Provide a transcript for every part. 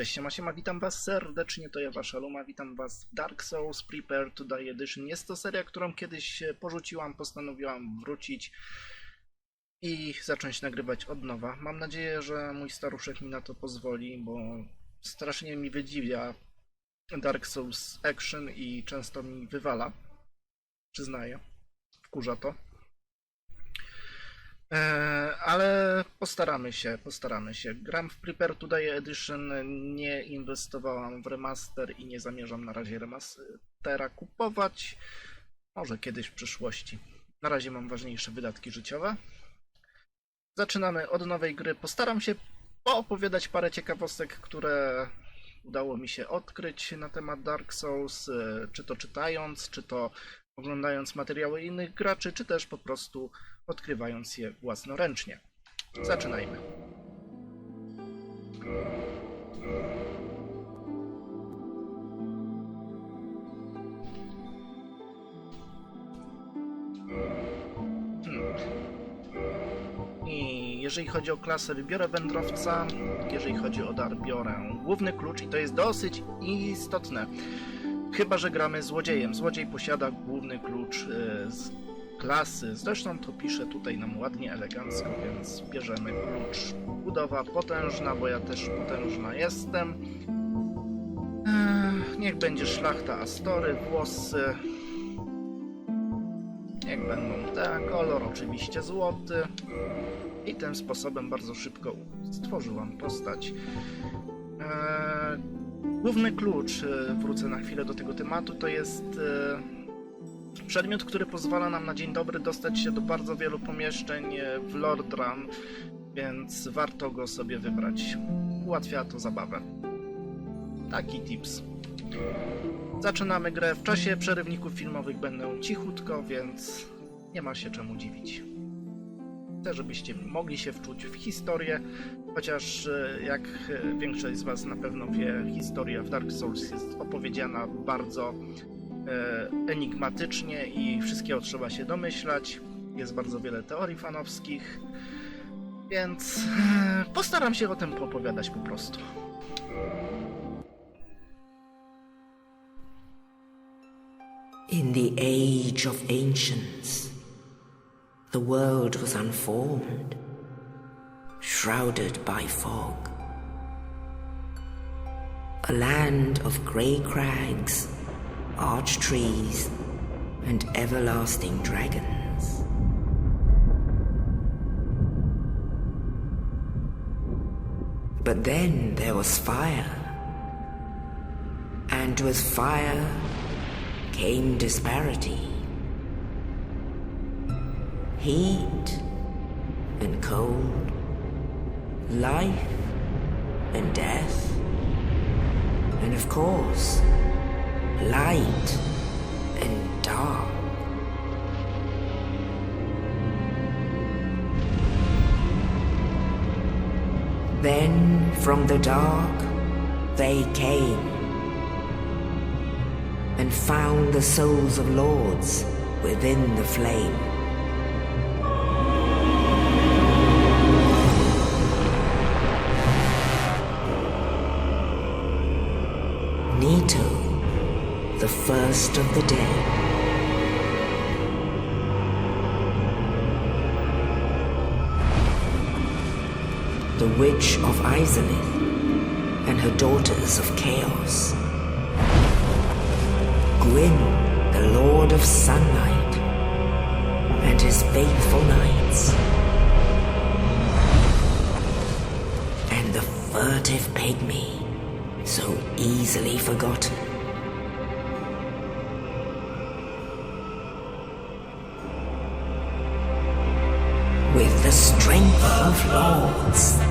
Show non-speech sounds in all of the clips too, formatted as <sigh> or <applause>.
cześć, siema, siema, witam was serdecznie, to ja wasza Luma, witam was w Dark Souls Prepare to Die Edition. Jest to seria, którą kiedyś porzuciłam, postanowiłam wrócić i zacząć nagrywać od nowa. Mam nadzieję, że mój staruszek mi na to pozwoli, bo strasznie mi wydziwia Dark Souls Action i często mi wywala, przyznaję, wkurza to. E, ale postaramy się, postaramy się. Gram w Prepare to Die Edition, nie inwestowałam w remaster i nie zamierzam na razie remastera kupować. Może kiedyś w przyszłości. Na razie mam ważniejsze wydatki życiowe. Zaczynamy od nowej gry. Postaram się poopowiadać parę ciekawostek, które udało mi się odkryć na temat Dark Souls, e, czy to czytając, czy to oglądając materiały innych graczy, czy też po prostu odkrywając je własnoręcznie. Zaczynajmy. Hmm. Jeżeli chodzi o klasę, wybiorę wędrowca. Jeżeli chodzi o dar, biorę główny klucz i to jest dosyć istotne. Chyba, że gramy złodziejem. Złodziej posiada główny klucz e, z klasy. Zresztą to pisze tutaj nam ładnie, elegancko, więc bierzemy klucz. Budowa potężna, bo ja też potężna jestem. Ech, Niech będzie szlachta Astory, włosy. Niech będą te, kolor oczywiście złoty. I tym sposobem bardzo szybko stworzyłam postać. Eee, Główny klucz, e, wrócę na chwilę do tego tematu, to jest e, przedmiot, który pozwala nam na dzień dobry dostać się do bardzo wielu pomieszczeń e, w Lordran, więc warto go sobie wybrać. Ułatwia to zabawę. Taki tips. Zaczynamy grę. W czasie przerywników filmowych będę cichutko, więc nie ma się czemu dziwić. Chcę, żebyście mogli się wczuć w historię, chociaż e, jak e, większość z Was na pewno wie, historia w Dark Souls jest opowiedziana bardzo enigmatycznie i wszystkiego trzeba się domyślać. Jest bardzo wiele teorii fanowskich, więc e, postaram się o tym opowiadać po prostu. In the age of ancients, the world was unformed, shrouded by fog. A land of grey crags, arch trees, and everlasting dragons. But then there was fire, and with fire came disparity. Heat and cold, life and death, and of course, light and dark. Then from the dark they came and found the souls of lords within the flame. Of the dead. The Witch of Izalith and her daughters of Chaos. Gwyn, the Lord of Sunlight, and his faithful knights. And the furtive pygmy, so easily forgotten. Of lords,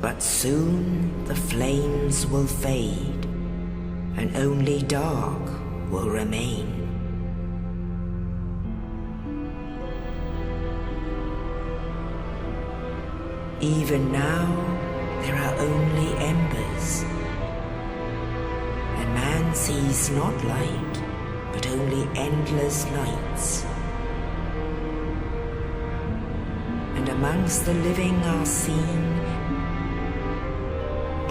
But soon the flames will fade, and only dark will remain. Even now, there are only embers. And man sees not light, but only endless nights. And amongst the living are seen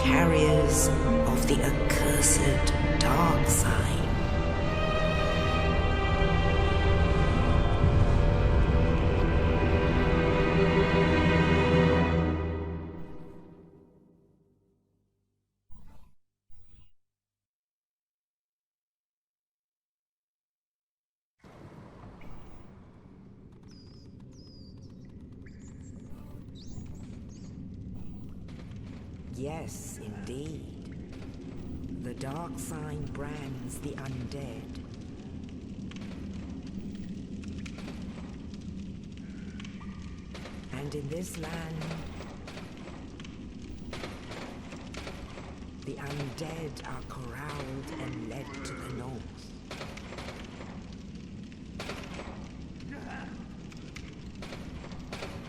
carriers of the accursed dark side. Yes, indeed. The dark sign brands the undead. And in this land, the undead are corralled and led to the north.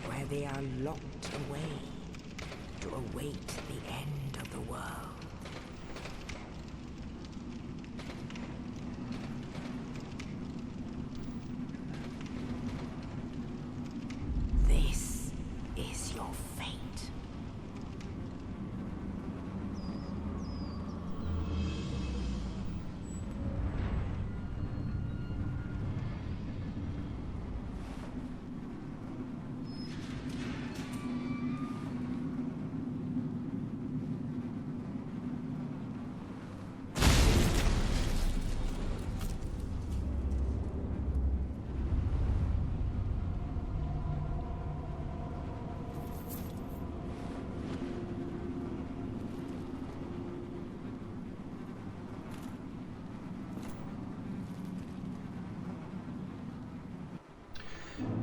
Where they are locked away to await the end of the world.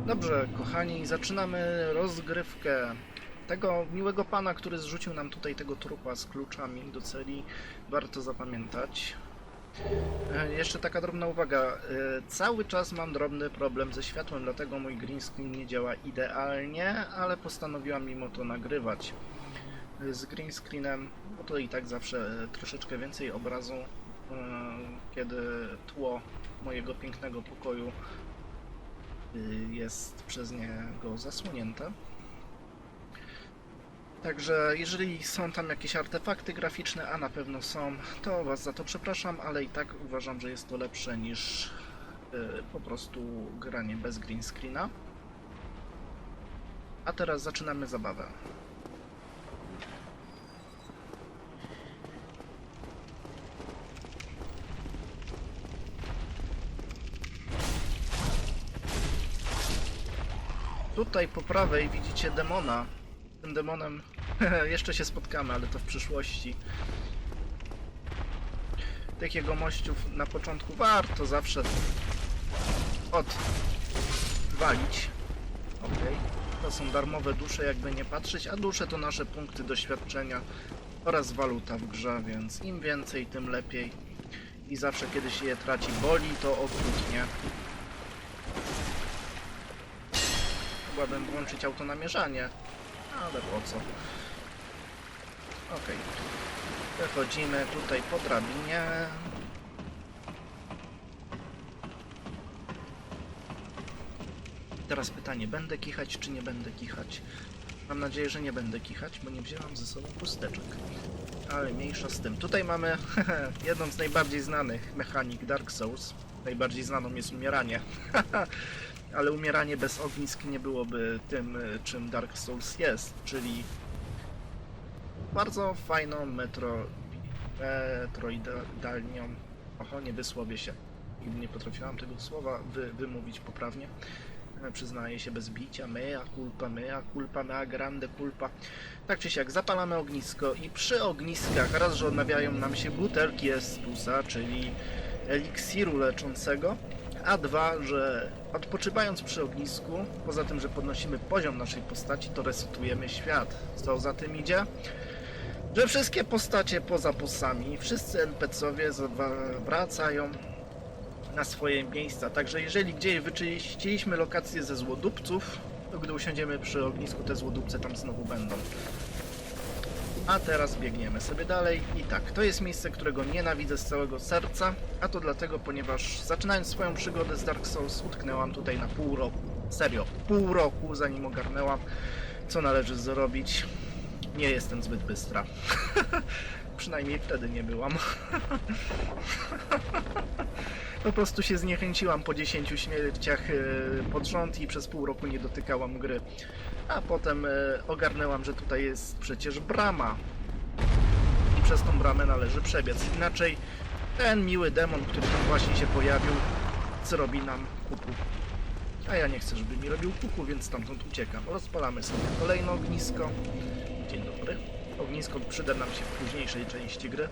Dobrze, kochani, zaczynamy rozgrywkę. Tego miłego pana, który zrzucił nam tutaj tego trupa z kluczami do celi, warto zapamiętać. E, Jeszcze taka drobna uwaga. e, Cały czas mam drobny problem ze światłem, dlatego mój green screen nie działa idealnie, ale postanowiłam mimo to nagrywać e, z green screenem, bo to i tak zawsze troszeczkę więcej obrazu, kiedy tło mojego pięknego pokoju jest przez niego zasłonięte. Także jeżeli są tam jakieś artefakty graficzne, a na pewno są, to Was za to przepraszam, ale i tak uważam, że jest to lepsze niż y, po prostu granie bez green screena. A teraz zaczynamy zabawę. Tutaj po prawej widzicie demona. Tym demonem <laughs> jeszcze się spotkamy, ale to w przyszłości. Tych jego mościów na początku warto zawsze odwalić. Ok. To są darmowe dusze, jakby nie patrzeć, a dusze to nasze punkty doświadczenia oraz waluta w grze, więc im więcej, tym lepiej. I zawsze kiedy się je traci boli, to okrutnie. Mogłabym włączyć autonamierzanie, ale po co? Okej. Wychodzimy tutaj po drabinie. Teraz pytanie, będę kichać czy nie będę kichać? Mam nadzieję, że nie będę kichać, bo nie wzięłam ze sobą chusteczek. Ale mniejsza z tym. Tutaj mamy <laughs> jedną z najbardziej znanych mechanik Dark Souls. Najbardziej znaną jest umieranie. <laughs> ale umieranie bez ognisk nie byłoby tym, y, czym Dark Souls jest, czyli bardzo fajną metro, metroidalnią. Oho, nie wysłowię się. Nie potrafiłam tego słowa wy, wymówić poprawnie. E, Przyznaję się bez bicia. Mea culpa, mea culpa, mea grande culpa. Tak czy siak, zapalamy ognisko i przy ogniskach raz, że odnawiają nam się butelki Estusa, czyli eliksiru leczącego, A dwa, że odpoczywając przy ognisku, poza tym, że podnosimy poziom naszej postaci, to resetujemy świat. Co za tym idzie? Że wszystkie postacie poza bossami, wszyscy NPC-owie wracają na swoje miejsca. Także jeżeli gdzieś wyczyściliśmy lokację ze złodupców, to gdy usiądziemy przy ognisku, te złodupce tam znowu będą. A teraz biegniemy sobie dalej i tak, to jest miejsce, którego nienawidzę z całego serca, a to dlatego, ponieważ zaczynając swoją przygodę z Dark Souls utknęłam tutaj na pół roku. Serio, pół roku zanim ogarnęłam, co należy zrobić. Nie jestem zbyt bystra. <laughs> Przynajmniej wtedy nie byłam. <laughs> Po prostu się zniechęciłam po 10 śmierciach e, pod rząd i przez pół roku nie dotykałam gry. A potem e, ogarnęłam, że tutaj jest przecież brama. I przez tą bramę należy przebiec. Inaczej ten miły demon, który tam właśnie się pojawił, zrobi nam kuku. A ja nie chcę, żeby mi robił kuku, więc stamtąd uciekam. Rozpalamy sobie kolejne ognisko. Dzień dobry. Ognisko przyda nam się w późniejszej części gry.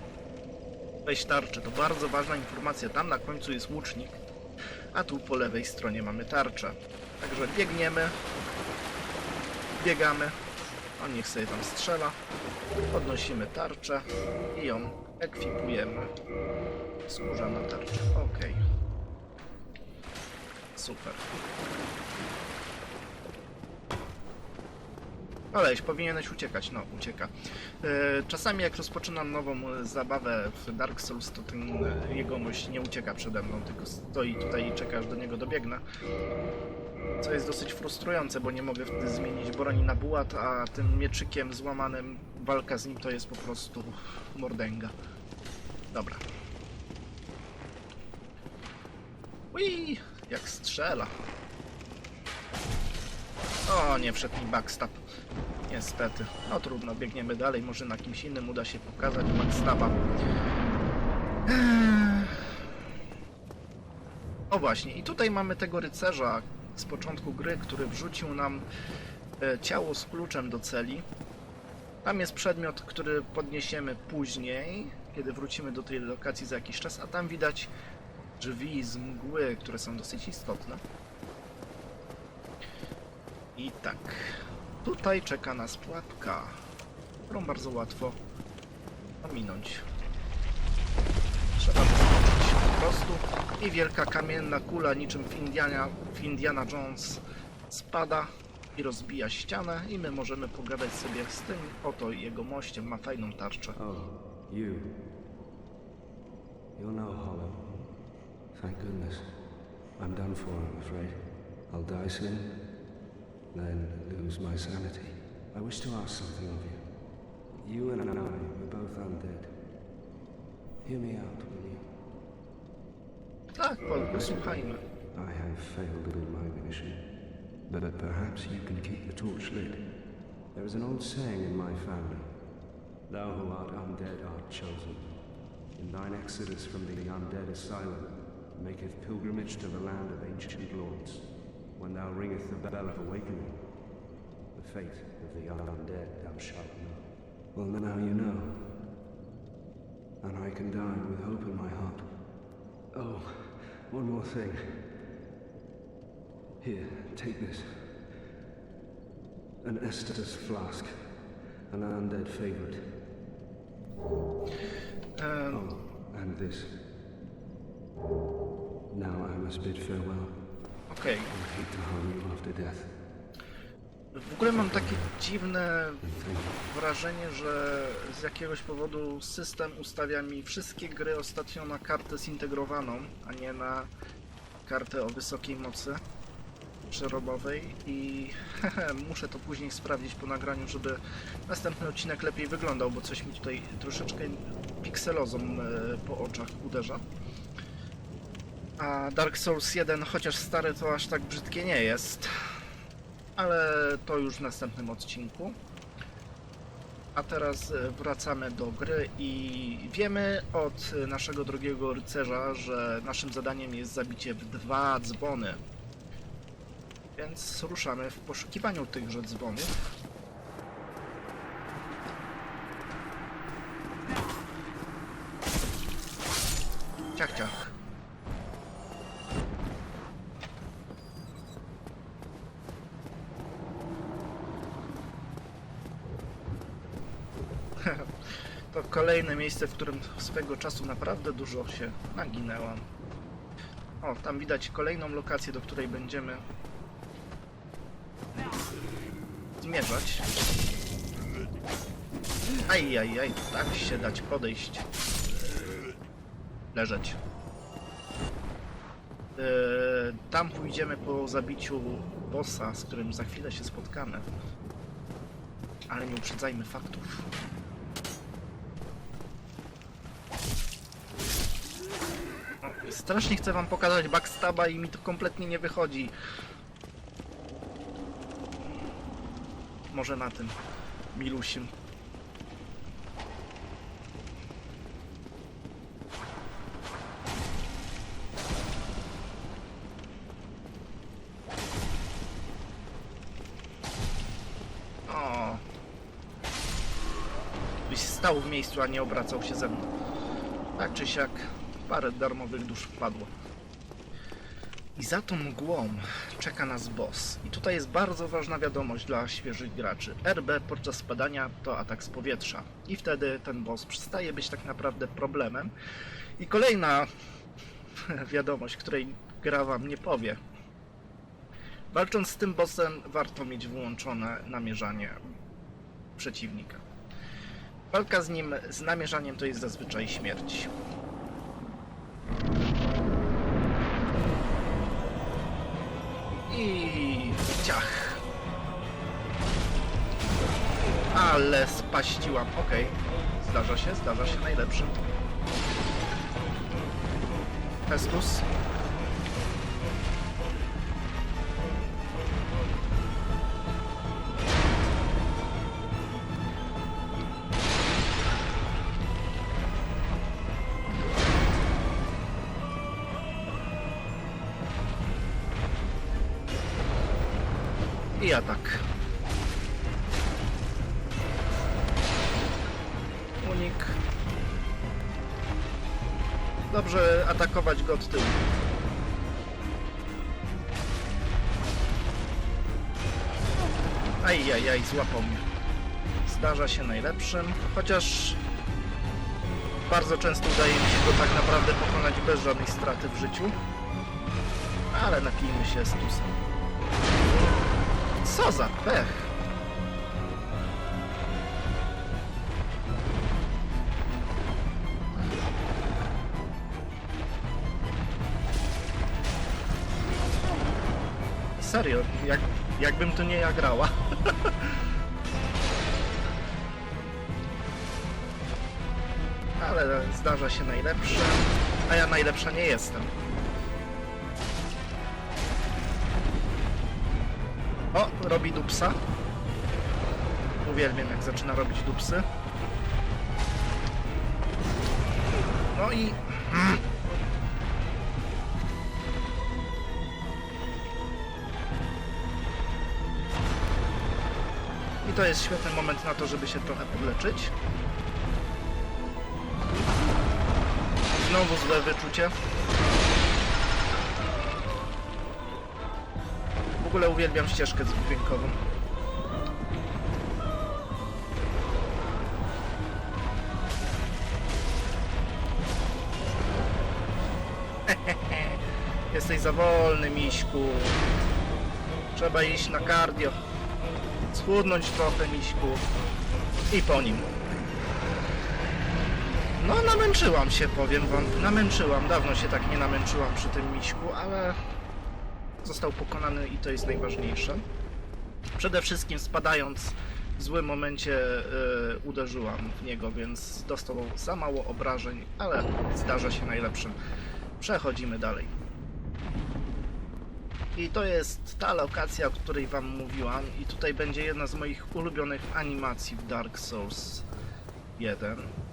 Weź tarczę, to bardzo ważna informacja. Tam na końcu jest łucznik, a tu po lewej stronie mamy tarczę. Także biegniemy, biegamy, on niech sobie tam strzela, podnosimy tarczę i ją ekwipujemy. Skórzana tarcza, ok. Super. Koleś, powinieneś uciekać, no ucieka. E, Czasami jak rozpoczynam nową e, zabawę w Dark Souls, to ten e, jegomość nie ucieka przede mną, tylko stoi tutaj i czeka aż do niego dobiegnę. Co jest dosyć frustrujące, bo nie mogę wtedy zmienić broni na bułat, a tym mieczykiem złamanym walka z nim to jest po prostu mordęga. Dobra. Ui, jak strzela. O, nie wszedł mi backstab. Niestety. No trudno, biegniemy dalej. Może na kimś innym uda się pokazać backstaba. Eee. O właśnie, i tutaj mamy tego rycerza z początku gry, który wrzucił nam e, ciało z kluczem do celi. Tam jest przedmiot, który podniesiemy później, kiedy wrócimy do tej lokacji za jakiś czas, a tam widać drzwi z mgły, które są dosyć istotne. I tak, tutaj czeka nas pułapka, którą bardzo łatwo ominąć. Trzeba wyskoczyć po prostu i wielka kamienna kula niczym w Indiana, w Indiana Jones spada i rozbija ścianę i my możemy pogadać sobie z tym oto jego mościem, ma fajną tarczę. Oh, you. You're no hollow. Thank goodness. I'm done for, I'm afraid. I'll die soon, then lose my sanity. I wish to ask something of you. You and I are both undead. Hear me out, will you? Tak, Paul, posłuchajmy. I have failed in my mission, but perhaps you can keep the torch lit. There is an old saying in my family Thou who art undead art chosen. In thine exodus from the undead asylum, maketh pilgrimage to the land of ancient lords. When thou ringest the bell of awakening, the fate of the undead thou shalt know. Well, now you know. And I can die with hope in my heart. Oh, one more thing. Here, take this. An Estus flask. An undead favorite. E, Oh, and this. Now I must bid farewell. Okej, w ogóle mam takie dziwne wrażenie, że z jakiegoś powodu system ustawia mi wszystkie gry ostatnio na kartę zintegrowaną, a nie na kartę o wysokiej mocy przerobowej i <laughs> muszę to później sprawdzić po nagraniu, żeby następny odcinek lepiej wyglądał, bo coś mi tutaj troszeczkę pikselozą e, po oczach uderza. A Dark Souls 1, chociaż stary, to aż tak brzydkie nie jest. Ale to już w następnym odcinku. A teraz e, wracamy do gry i wiemy od naszego drogiego rycerza, że naszym zadaniem jest zabicie w dwa dzwony. Więc ruszamy w poszukiwaniu tychże dzwonów. Ciach, ciach. <laughs> To kolejne miejsce, w którym swego czasu naprawdę dużo się naginęłam. O, tam widać kolejną lokację, do której będziemy zmierzać. Aj, aj, tak się dać podejść. Leżeć. Eee, tam pójdziemy po zabiciu bossa, z którym za chwilę się spotkamy. Ale nie uprzedzajmy faktów. Strasznie chcę wam pokazać backstaba i mi to kompletnie nie wychodzi. Może na tym milusim. Stał w miejscu, a nie obracał się ze mną. Tak czy siak, parę darmowych dusz wpadło. I za tą mgłą czeka nas boss. I tutaj jest bardzo ważna wiadomość dla świeżych graczy. RB podczas spadania to atak z powietrza. I wtedy ten boss przestaje być tak naprawdę problemem. I kolejna <laughs> wiadomość, której gra wam nie powie. Walcząc z tym bossem warto mieć wyłączone namierzanie przeciwnika. Walka z nim z namierzaniem to jest zazwyczaj śmierć. Ale spaściłam. Okej. Zdarza się, zdarza się najlepszym. Festus. I atak. Unik. Dobrze atakować go od tyłu. Ajajaj, złapał mnie. Zdarza się najlepszym, chociaż bardzo często udaje mi się go tak naprawdę pokonać bez żadnej straty w życiu. Ale napijmy się z tusem. Co za pech! Serio, jak, jakbym to nie ja grała. <laughs> Ale zdarza się najlepsze, a ja najlepsza nie jestem. Robi dupsa. Uwielbiam jak zaczyna robić dupsy. No i... I to jest świetny moment na to, żeby się trochę podleczyć. Znowu złe wyczucie. Ogóle uwielbiam ścieżkę dźwiękową. <laughs> Jesteś za wolny, miśku. Trzeba iść na cardio. Schudnąć trochę, miśku. I po nim. No, namęczyłam się, powiem wam. Namęczyłam. Dawno się tak nie namęczyłam przy tym miśku, ale został pokonany i to jest najważniejsze. Przede wszystkim spadając w złym momencie e, uderzyłam w niego, więc dostał za mało obrażeń, ale zdarza się najlepszym. Przechodzimy dalej. I to jest ta lokacja, o której wam mówiłam i tutaj będzie jedna z moich ulubionych animacji w Dark Souls 1.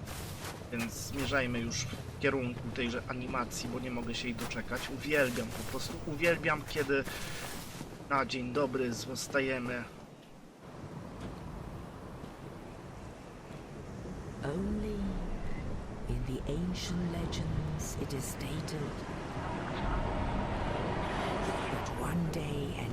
Więc zmierzajmy już w kierunku tejże animacji, bo nie mogę się jej doczekać. Uwielbiam po prostu, uwielbiam kiedy na dzień dobry zostajemy. Only in the ancient legends it is stated that one day an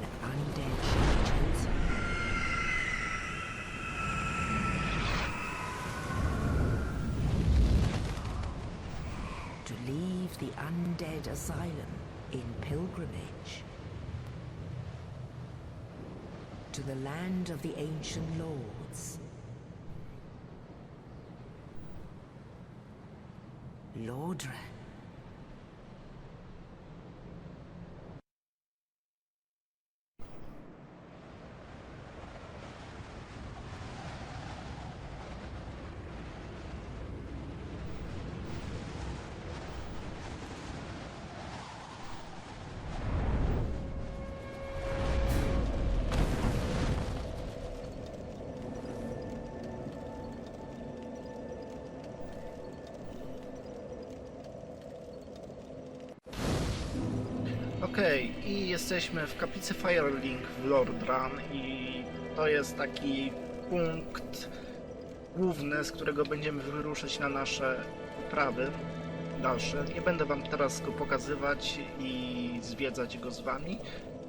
undead asylum in pilgrimage to the land of the ancient lords. Lordran. I jesteśmy w kaplicy Firelink w Lordran i to jest taki punkt główny, z którego będziemy wyruszyć na nasze wyprawy dalsze. Nie będę wam teraz go pokazywać i zwiedzać go z wami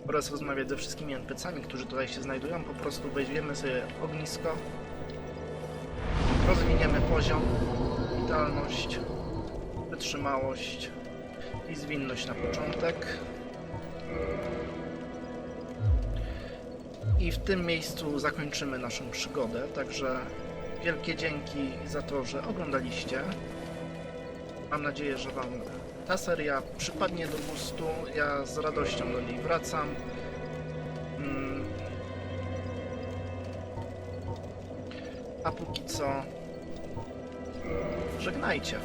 oraz rozmawiać ze wszystkimi NPC-ami, którzy tutaj się znajdują. Po prostu weźmiemy sobie ognisko, rozwiniemy poziom, witalność, wytrzymałość i zwinność na początek. I w tym miejscu zakończymy naszą przygodę, także wielkie dzięki za to, że oglądaliście. Mam nadzieję, że Wam ta seria przypadnie do gustu. Ja z radością do niej wracam. Mm. A póki co, żegnajcie.